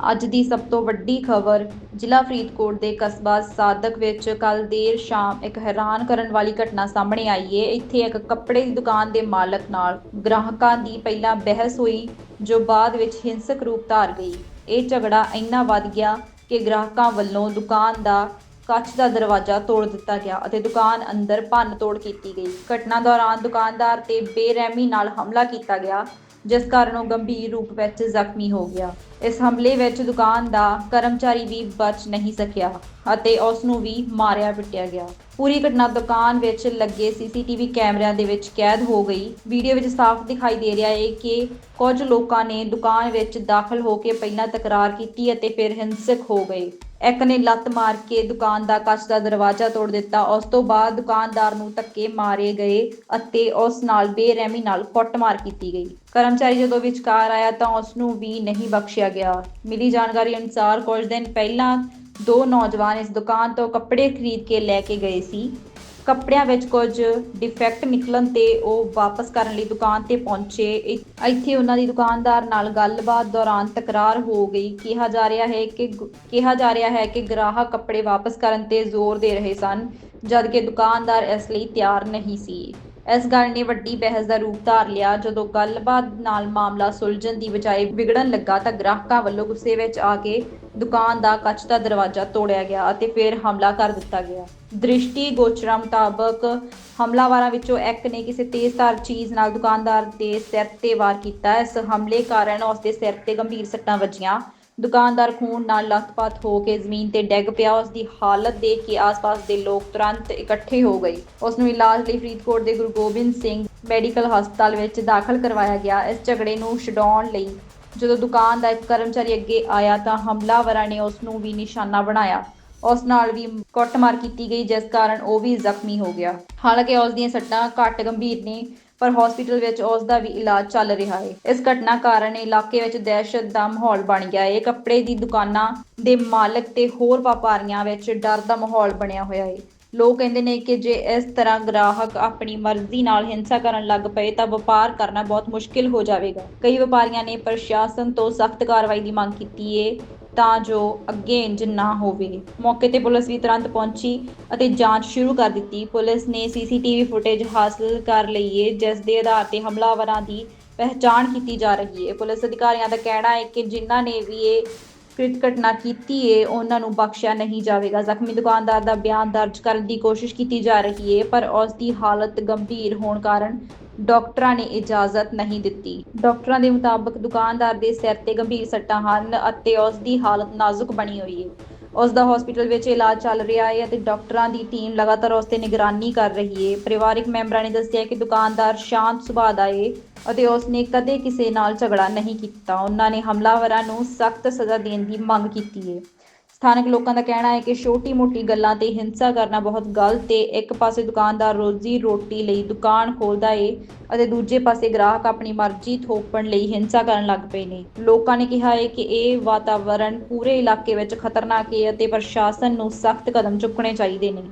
ਅੱਜ ਦੀ ਸਭ ਤੋਂ ਵੱਡੀ ਖਬਰ, ਜ਼ਿਲ੍ਹਾ ਫਰੀਦਕੋਟ ਦੇ ਕਸਬਾ ਸਾਦਕ ਵਿੱਚ ਕੱਲ ਦੇਰ ਸ਼ਾਮ ਇੱਕ ਹੈਰਾਨ ਕਰਨ ਵਾਲੀ ਘਟਨਾ ਸਾਹਮਣੇ ਆਈ ਹੈ ਇੱਥੇ ਇੱਕ ਕੱਪੜੇ ਦੀ ਦੁਕਾਨ ਦੇ ਮਾਲਕ ਨਾਲ ਗ੍ਰਾਹਕਾਂ ਦੀ ਪਹਿਲਾਂ ਬਹਿਸ ਹੋਈ, ਜੋ ਬਾਅਦ ਵਿੱਚ ਹਿੰਸਕ ਰੂਪ ਧਾਰ ਗਈ। ਇਹ ਝਗੜਾ ਇੰਨਾ ਵੱਧ ਗਿਆ ਕਿ ਗ੍ਰਾਹਕਾਂ ਵੱਲੋਂ ਦੁਕਾਨ ਦਾ ਕੱਚ ਦਾ ਦਰਵਾਜ਼ਾ ਤੋੜ ਦਿੱਤਾ ਗਿਆ ਅਤੇ ਦੁਕਾਨ ਅੰਦਰ ਭੰਨ ਤੋੜ ਕੀਤੀ ਗਈ। ਘਟਨਾ ਦੌਰਾਨ ਦੁਕਾਨਦਾਰ ਤੇ ਬੇਰਹਿਮੀ ਨਾਲ ਹਮਲਾ ਕੀਤਾ ਗਿਆ। ਜਿਸ ਕਾਰਨ ਉਹ ਗੰਭੀਰ ਰੂਪ ਵਿੱਚ ਜ਼ਖਮੀ ਹੋ ਗਿਆ। ਇਸ ਹਮਲੇ ਵਿੱਚ ਦੁਕਾਨ ਦਾ ਕਰਮਚਾਰੀ ਵੀ ਬਚ ਨਹੀਂ ਸਕਿਆ ਅਤੇ ਉਸ ਨੂੰ ਵੀ ਮਾਰਿਆ ਪਿੱਟਿਆ ਗਿਆ। ਪੂਰੀ ਘਟਨਾ ਦੁਕਾਨ ਵਿੱਚ ਲੱਗੇ ਸੀਸੀਟੀਵੀ ਕੈਮਰਿਆਂ ਦੇ ਵਿੱਚ ਕੈਦ ਹੋ ਗਈ। ਵੀਡੀਓ ਵਿੱਚ ਸਾਫ਼ ਦਿਖਾਈ ਦੇ ਰਿਹਾ ਹੈ ਕਿ ਕੁਝ ਲੋਕਾਂ ਨੇ ਦੁਕਾਨ ਵਿੱਚ ਦਾਖਲ ਹੋ ਕੇ ਪਹਿਲਾਂ ਤਕਰਾਰ ਕੀਤੀ ਅਤੇ ਫਿਰ ਹਿੰਸਕ ਹੋ ਗਏ। ਇੱਕ ਨੇ ਲੱਤ ਮਾਰ ਕੇ ਦੁਕਾਨ ਦਾ ਕੱਚ ਦਾ ਦਰਵਾਜ਼ਾ ਤੋੜ ਦਿੱਤਾ। ਉਸ ਤੋਂ ਬਾਅਦ ਦੁਕਾਨਦਾਰ ਨੂੰ ਧੱਕੇ ਮਾਰੇ ਗਏ ਅਤੇ ਉਸ ਨਾਲ ਬੇਰਹਿਮੀ ਨਾਲ ਕੁੱਟਮਾਰ ਕੀਤੀ ਗਈ। ਕਰਮਚਾਰੀ ਜਦੋਂ ਵਿਚਕਾਰ ਆਇਆ ਤਾਂ ਉਸ ਨੂੰ ਵੀ ਨਹੀਂ ਬਖਸ਼ਿਆ ਗਿਆ। ਮਿਲੀ ਜਾਣਕਾਰੀ ਅਨੁਸਾਰ ਕੁਝ ਦਿਨ ਪਹਿਲਾਂ ਦੋ ਨੌਜਵਾਨ ਇਸ ਦੁਕਾਨ ਤੋਂ ਕੱਪੜੇ ਖਰੀਦ ਕੇ ਲੈ ਕੇ ਗਏ ਸੀ। ਕੱਪੜਿਆਂ ਵਿੱਚ ਕੁਝ ਡਿਫੈਕਟ ਨਿਕਲਣ ਤੇ ਉਹ ਵਾਪਸ ਕਰਨ ਲਈ ਦੁਕਾਨ ਤੇ ਪਹੁੰਚੇ। ਇ- ਇੱਥੇ ਉਹਨਾਂ ਦੀ ਦੁਕਾਨਦਾਰ ਨਾਲ ਗੱਲਬਾਤ ਦੌਰਾਨ ਤਕਰਾਰ ਹੋ ਗਈ। ਕਿਹਾ ਜਾ ਰਿਹਾ ਹੈ ਕਿ ਕਿਹਾ ਜਾ ਰਿਹਾ ਹੈ ਕਿ ਗ੍ਰਾਹਕ ਕੱਪੜੇ ਵਾਪਸ ਕਰਨ ਤੇ ਜ਼ੋਰ ਦੇ ਰਹੇ ਸਨ, ਜਦਕਿ ਦੁਕਾਨਦਾਰ ਇਸ ਲਈ ਤਿਆਰ ਨਹੀਂ ਸੀ। ਇਸ ਗੱਲ ਨੇ ਵੱਡੀ ਬਹਿਸ ਦਾ ਰੂਪ ਧਾਰ ਲਿਆ। ਜਦੋਂ ਗੱਲਬਾਤ ਨਾਲ ਮਾਮਲਾ ਸੁਲਝਣ ਦੀ ਬਜਾਏ ਵਿਗੜਨ ਲੱਗਾ ਤਾਂ ਗ੍ਰਾਹਕਾਂ ਵੱਲੋਂ ਗੁੱਸੇ ਵਿੱਚ ਆ ਕੇ ਦੁਕਾਨ ਦਾ ਕੱਚ ਦਾ ਦਰਵਾਜ਼ਾ ਤੋੜਿਆ ਗਿਆ ਅਤੇ ਫਿਰ ਹਮਲਾ ਕਰ ਦਿੱਤਾ ਗਿਆ। ਦ੍ਰਿਸ਼ਟੀ ਗੋਚਰਾਂ ਮੁਤਾਬਕ ਹਮਲਾਵਰਾਂ ਵਿੱਚੋਂ ਇੱਕ ਨੇ ਕਿਸੇ ਤੇਜ਼ਧਾਰ ਚੀਜ਼ ਨਾਲ ਦੁਕਾਨਦਾਰ ਦੇ ਸਿਰ ਤੇ ਵਾਰ ਕੀਤਾ। ਇਸ ਹਮਲੇ ਕਾਰਨ ਉਸ ਦੇ ਸਿਰ ਤੇ ਗੰਭੀਰ ਸੱਟਾਂ ਵੱਜੀਆਂ। ਦੁਕਾਨਦਾਰ ਖੂਨ ਨਾਲ ਲੱਥਪੱਥ ਹੋ ਕੇ ਜ਼ਮੀਨ ਤੇ ਡਿੱਗ ਪਿਆ। ਉਸ ਦੀ ਹਾਲਤ ਦੇਖ ਕੇ ਆਸ-ਪਾਸ ਦੇ ਲੋਕ ਤੁਰੰਤ ਇਕੱਠੇ ਹੋ ਗਏ। ਉਸ ਨੂੰ ਇਲਾਜ ਲਈ ਫਰੀਦਕੋਟ ਦੇ ਗੁਰੂ ਗੋਬਿੰਦ ਸਿੰਘ ਮੈਡੀਕਲ ਹਸਪਤਾਲ ਵਿੱਚ ਦਾਖਲ ਕਰਵਾਇਆ ਗਿਆ। ਇਸ ਝਗੜੇ ਨੂੰ ਛਡਾਉਣ ਲਈ ਜਦੋਂ ਦੁਕਾਨ ਦਾ ਇੱਕ ਕਰਮਚਾਰੀ ਅੱਗੇ ਆਇਆ ਤਾਂ ਹਮਲਾਵਰਾਂ ਨੇ ਉਸ ਨੂੰ ਵੀ ਨਿਸ਼ਾਨਾ ਬਣਾਇਆ। ਉਸ ਨਾਲ ਵੀ ਕੁੱਟਮਾਰ ਕੀਤੀ ਗਈ, ਜਿਸ ਕਾਰਨ ਉਹ ਵੀ ਜ਼ਖਮੀ ਹੋ ਗਿਆ। ਹਾਲਾਂਕਿ ਉਸ ਦੀਆਂ ਸੱਟਾਂ ਘੱਟ ਗੰਭੀਰ ਨੇ ਪਰ ਹਸਪੀਟਲ ਵਿੱਚ ਉਸ ਦਾ ਵੀ ਇਲਾਜ ਚੱਲ ਰਿਹਾ ਹੈ। ਇਸ ਘਟਨਾ ਕਾਰਨ ਇਲਾਕੇ ਵਿੱਚ ਦਹਿਸ਼ਤ ਦਾ ਮਾਹੌਲ ਬਣ ਗਿਆ ਹੈ। ਕੱਪੜੇ ਦੀ ਦੁਕਾਨਾਂ ਦੇ ਮਾਲਕ ਤੇ ਹੋਰ ਵਪਾਰੀਆਂ ਵਿੱਚ ਡਰ ਦਾ ਮਾਹੌਲ ਬਣਿਆ ਹੋਇਆ ਹੈ। ਲੋਕ ਕਹਿੰਦੇ ਨੇ ਕਿ ਜੇ ਇਸ ਤਰ੍ਹਾਂ ਗ੍ਰਾਹਕ ਆਪਣੀ ਮਰਜ਼ੀ ਨਾਲ ਹਿੰਸਾ ਕਰਨ ਲੱਗ ਪਏ ਤਾਂ ਵਪਾਰ ਕਰਨਾ ਬਹੁਤ ਮੁਸ਼ਕਿਲ ਹੋ ਜਾਵੇਗਾ। ਕਈ ਵਪਾਰੀਆਂ ਨੇ ਪ੍ਰਸ਼ਾਸਨ ਤੋਂ ਸਖਤ ਕਾਰਵਾਈ ਦੀ ਮੰਗ ਕੀਤੀ ਹੈ। ਤਾਂ ਜੋ ਅੱਗੇ ਇੰਜ ਨਾ ਹੋਵੇ। ਮੌਕੇ ਤੇ ਪੁਲਿਸ ਵੀ ਤੁਰੰਤ ਪਹੁੰਚੀ ਅਤੇ ਜਾਂਚ ਸ਼ੁਰੂ ਕਰ ਦਿੱਤੀ। ਪੁਲਿਸ ਨੇ ਸੀਸੀਟੀਵੀ ਫੁਟੇਜ ਹਾਸਲ ਕਰ ਲਈ ਹੈ ਜਿਸ ਦੇ ਆਧਾਰ ਤੇ ਹਮਲਾਵਰਾਂ ਦੀ ਪਹਿਚਾਣ ਕੀਤੀ ਜਾ ਰਹੀ ਹੈ। ਪੁਲਿਸ ਅਧਿਕਾਰੀਆਂ ਦਾ ਕਹਿਣਾ ਹੈ ਕਿ ਜਿਨ੍ਹਾਂ ਨੇ ਵੀ ਇਹ ਕ੍ਰਿਤ ਘਟਨਾ ਕੀਤੀ ਹੈ ਉਹਨਾਂ ਨੂੰ ਬਖਸ਼ਿਆ ਨਹੀਂ ਜਾਵੇਗਾ। ਜ਼ਖਮੀ ਦੁਕਾਨਦਾਰ ਦਾ ਬਿਆਨ ਦਰਜ ਕਰਨ ਦੀ ਕੋਸ਼ਿਸ਼ ਕੀਤੀ ਜਾ ਰਹੀ ਹੈ, ਪਰ ਉਸ ਦੀ ਹਾਲਤ ਗੰਭੀਰ ਹੋਣ ਕਾਰਨ ਡਾਕਟਰਾਂ ਨੇ ਇਜਾਜ਼ਤ ਨਹੀਂ ਦਿੱਤੀ। ਡਾਕਟਰਾਂ ਦੇ ਮੁਤਾਬਕ ਦੁਕਾਨਦਾਰ ਦੇ ਸਿਰ ਤੇ ਗੰਭੀਰ ਸੱਟਾਂ ਹਨ ਅਤੇ ਉਸ ਦੀ ਹਾਲਤ ਨਾਜ਼ੁਕ ਬਣੀ ਹੋਈ ਹੈ। ਉਸ ਦਾ ਹਸਪੀਟਲ ਵਿੱਚ ਇਲਾਜ ਚੱਲ ਰਿਹਾ ਹੈ ਅਤੇ ਡਾਕਟਰਾਂ ਦੀ ਟੀਮ ਲਗਾਤਾਰ ਉਸ ਤੇ ਨਿਗਰਾਨੀ ਕਰ ਰਹੀ ਹੈ। ਪਰਿਵਾਰਕ ਮੈਂਬਰਾਂ ਨੇ ਦੱਸਿਆ ਕਿ ਦੁਕਾਨਦਾਰ ਸ਼ਾਂਤ ਸੁਭਾਅ ਦਾ ਹੈ ਅਤੇ ਉਸ ਨੇ ਕਦੇ ਕਿਸੇ ਨਾਲ ਝਗੜਾ ਨਹੀਂ ਕੀਤਾ। ਉਹਨਾਂ ਨੇ ਹਮਲਾਵਰਾਂ ਨੂੰ ਸਖਤ ਸਜ਼ਾ ਦੇਣ ਦੀ ਮੰਗ ਕੀਤੀ ਹੈ। ਸਥਾਨਕ ਲੋਕਾਂ ਦਾ ਕਹਿਣਾ ਹੈ ਕਿ ਛੋਟੀ-ਮੋਟੀ ਗੱਲਾਂ ਤੇ ਹਿੰਸਾ ਕਰਨਾ ਬਹੁਤ ਗਲਤ ਹੈ ਇੱਕ ਪਾਸੇ ਦੁਕਾਨਦਾਰ ਰੋਜ਼ੀ ਰੋਟੀ ਲਈ ਦੁਕਾਨ ਖੋਲਦਾ ਏ ਅਤੇ ਦੂਜੇ ਪਾਸੇ ਗ੍ਰਾਹਕ ਆਪਣੀ ਮਰਜ਼ੀ ਥੋਪਣ ਲਈ ਹਿੰਸਾ ਕਰਨ ਲੱਗ ਪਏ ਨੇ। ਲੋਕਾਂ ਨੇ ਕਿਹਾ ਹੈ ਕਿ ਇਹ ਵਾਤਾਵਰਣ ਪੂਰੇ ਇਲਾਕੇ ਵਿੱਚ ਖਤਰਨਾਕ ਹੈ ਅਤੇ ਪ੍ਰਸ਼ਾਸਨ ਨੂੰ ਸਖਤ ਕਦਮ ਚੁੱਕਣੇ ਚਾਹੀਦੇ ਨੇ।